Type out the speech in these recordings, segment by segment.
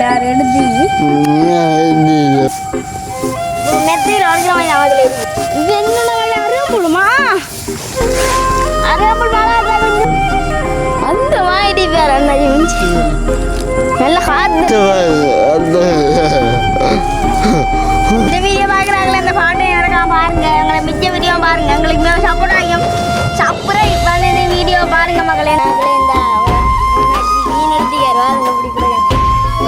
யார் எடுத்து. மெத்தையில் மாதிரி மகளே இது என்ன அருகம்புழுமா அருகம்புல் அந்த மாதிரி வேற என்ன நல்ல காத்து. பாருங்க. எங்களுக்கு மேலே சப்போர்ட் ஆகும் சப்ஸ்கிரைப் இந்த வீடியோ பாருங்க மகளே இந்த மீன் எடுத்துக்காரு பாருங்க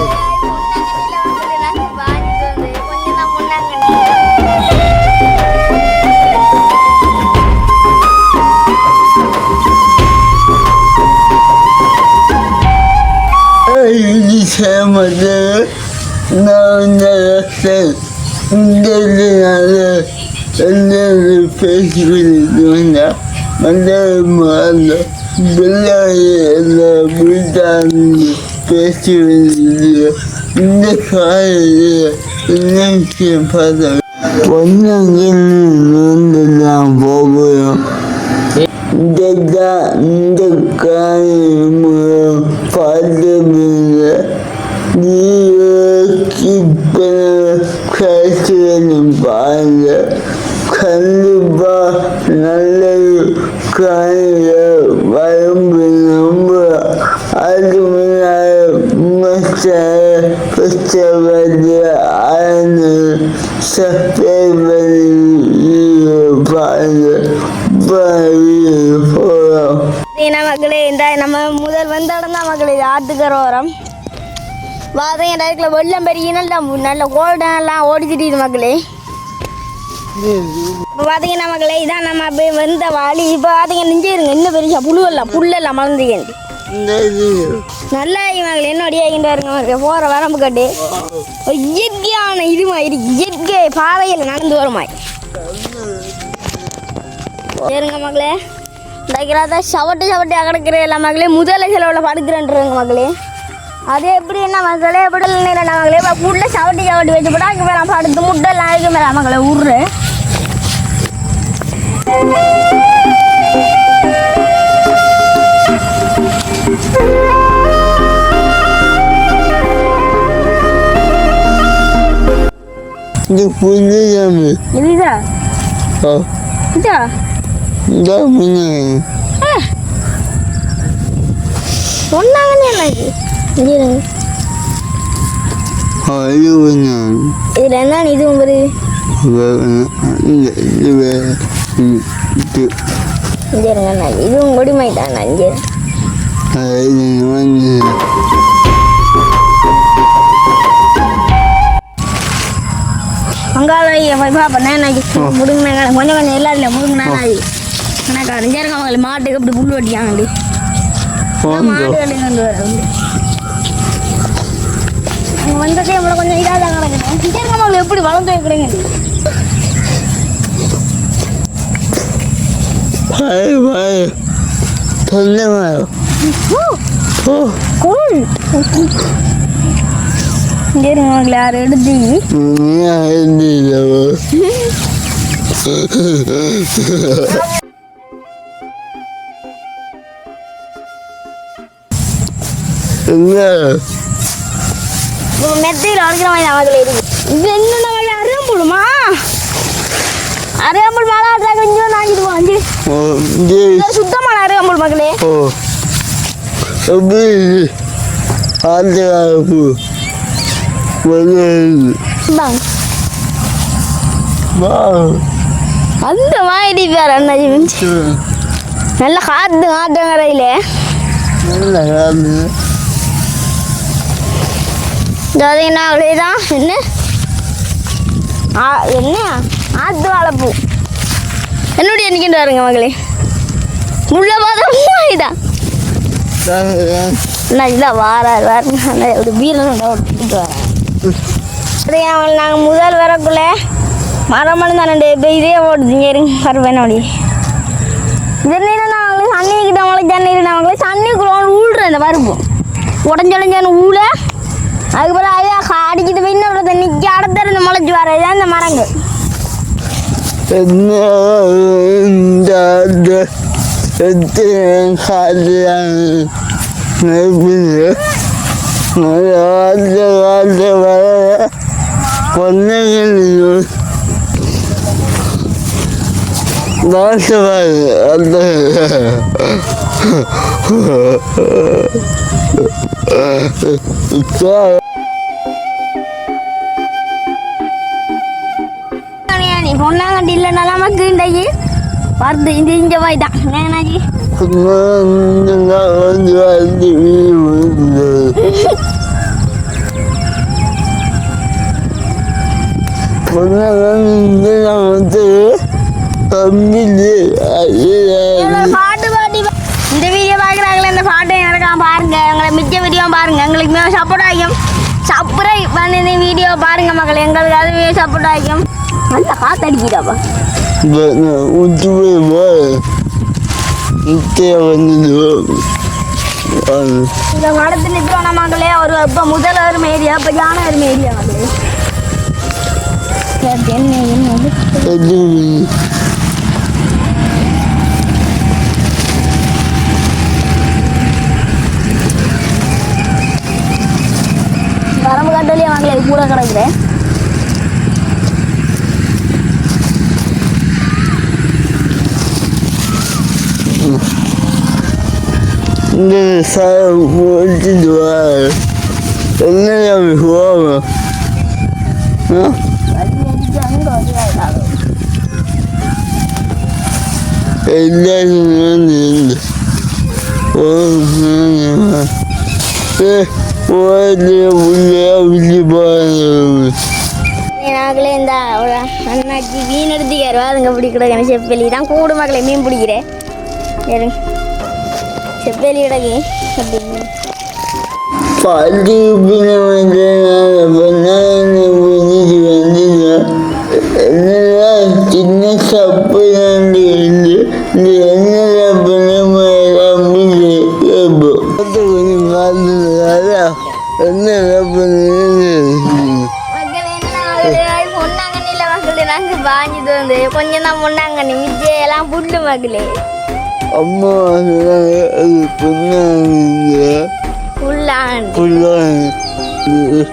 Allah'ın feşbirliğine Allah'ım Allah Billahi Allah buradan feşbirliğine Ne kaydı Ne kim fazla Bundan gelin Ben boğuluyor Deda Dekayımı Fazla bile Diyor ki bana Kaçırın fazla adımına masaya fıçavadı aynı sefer veriyor bana bari for பார்த்தீங்கன்னா மக்களே இந்த நம்ம முதல் வந்த இடம் தான் மக்களே இது ஆத்துக்கரோரம் பார்த்தீங்கன்னா இடத்துல வெள்ளம் பெரிய நல்ல நல்ல கோல்டன் எல்லாம் ஓடிச்சிட்டு மக்களே இப்போ பார்த்தீங்கன்னா மக்களே இதான் நம்ம அப்படியே வந்த வாளி இப்போ பார்த்தீங்கன்னா நெஞ்சே இருங்க. இன்னும் பெருசா? புழுவெல்லாம் புல்லெல்லாம் மலர்ந்துக்கேன் நல்லா மகளே. என்ன மக்களே போகிற வரம்பு கட்டு. இயற்கையான இது மாதிரி இயற்கை பாதையில் நடந்து வருமாய் சரிங்க மகளே. இந்த சவட்டு சவட்டி கிடக்கிற எல்லா மகளே. முதல்ல செலவில் படுக்கிறேன்றாங்க மகளே. அது எப்படி என்ன மகளே எப்படி இல்லை இப்போ புள்ள சவட்டி சவட்டி வச்சு போட்டா அங்கே மேலே படுத்து முட்டெல்லாம் அழுக்க மேலே மகளே உருறு இந்த புண்ணியமே இதுதா ஆ. இதா? புண்ணியம் சொன்னாங்கன்னு எனக்கு புண்ணியம் இதுல என்ன இது அண்ணா. இதுவும் கொடிமை தான் இங்கே. அது வந்து. அங்கால போய் பார்ப்பேன் எனக்கு முடுங்கின கொஞ்சம் கொஞ்சம் இல்லை முடுங்கினா எனக்கு அரைஞ்சாருங்க அவங்கள மாட்டுக்கு அப்படி புல் வெட்டியாங்க மாடு கொண்டு வர வந்ததே இவ்வளோ கொஞ்சம் இதாக தான் கிடக்குது. அவங்க எப்படி வளர்ந்து வைக்கிறீங்க? பாய் பாய். சொல்லுங்க அவங்களை யார் எடுத்து நீ என்ன மெத்தையில் அரைக்கிற மாதிரி அவங்கள இருக்கு இது. என்ன அவங்கள அரையம்புடுமா அரையம்புல் மழை ஆட்டா கொஞ்சம் நாங்கிட்டு வாங்கி சுத்தமான அரையம்புல் மக்களே. ஓ. வா. அந்த மாதிரி வேற இருந்துச்சு நல்ல காத்து ஆட்டங்கரையில் நல்ல காது பார்த்தீங்கன்னா அவ்வளோதான் என்ன? ஆ என்ன? ஆத்து வாழைப்பூ என்னுடைய நிற்கின்ற பாருங்க மகளே. முள்ள பார்த்தா இதான். நான் இதான் வாரார் வாருங்க. நான் ஒரு பீரன் விட்டுட்டு வரேன் அதே அவள் நாங்கள் முதல் வரக்குள்ள மரம் தான் இப்போ இதே ஓடுதுங்க இருங்க வருவேன் அப்படி. இதனால் நாங்கள் தண்ணி கிட்டவங்களுக்கு தண்ணி கிட்டவங்களுக்கு தண்ணிக்குள்ள ஊழுற இந்த பருப்பு உடஞ்சொடஞ்சான ஊழ அதுக்கப்புறம் அதே அடிக்கிட்டு போய் இன்னொரு தண்ணிக்கு அடுத்த இந்த முளைச்சி வர இதான் இந்த மரங்கள் என்ன இந்த எத்தனை காலையாக நெருப்புது வாழ்ந்த வாழ்ந்த வர பொண்ணுகள் நாசமாக அந்த நீ பொண்ணாங்கண்டி இல்லைனாலும் நமக்கு இன்றைக்கு வருது. இந்த இங்கே போயிட்டான் ஏன்னாச்சி வந்து வந்து தம்பி எங்களுக்கு சப்போர்ட் ஆகும் சப்ஸ்கிரைப் பண்ணி இந்த வீடியோ பாருங்க மக்கள் எங்களுக்கு அதுவே சப்போர்ட் ஆகும் நல்ல காத்து அடிக்கிறாப்பா இந்த மடத்து நிற்கிறோம் மக்களே ஒரு இப்போ முதல் ஒரு ஏரியா இப்போ ஜான ஒரு ஏரியா மக்களே சரி, என்ன என்ன வாங்கல இது கூட கிடக்குறேன் இந்த சார் போட்டுட்டு வா என்ன போவோம் வண்டி அடிச்சு அங்கே வந்து ஆயிடாது எல்லாரும் ஓடி உள்ளே உள்ளே போய் நாங்களே இந்த அண்ணாச்சி மீன் எடுத்துக்காரு அதுங்க பிடிக்கிற செப்பலி. தான் கூடு மக்களை மீன் பிடிக்கிறேன் செப்பலி கிடக்கு. அப்படின்னு பாட்டி பின்ன வந்து புரிஞ்சு சின்ன சப்பு தாண்டி இருந்து இந்த பொன்னாங்கண்ணில மக்களே நாங்கள் பாஞ்சுட்டு வந்து கொஞ்சம் தான் பொன்னாங்கண்ணி மிச்சம் எல்லாம் புல்லு மக்களே அம்மா சொன்னாங்க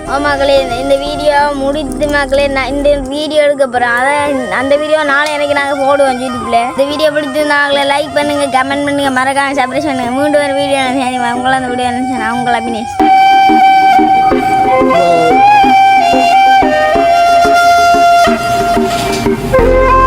ஓ மக்களே இந்த- இந்த வீடியோ முடித்து மக்களே நான் இந்த வீடியோ எடுக்க போகிறோம் அதான் அந்த வீடியோ நாளை எனக்கு நாங்கள் போடுவோம் யூடியூப்ல இந்த வீடியோ பிடிச்சிருந்தாங்களே லைக் பண்ணுங்கள் கமெண்ட் பண்ணுங்க மறக்காம சப்ஸ்கிரைப் பண்ணுங்க மீண்டும் ஒரு வீடியோ நினைச்சேன் உங்களை அந்த வீடியோ நினைச்சேன் உங்களை அபினேஷ் Whoa.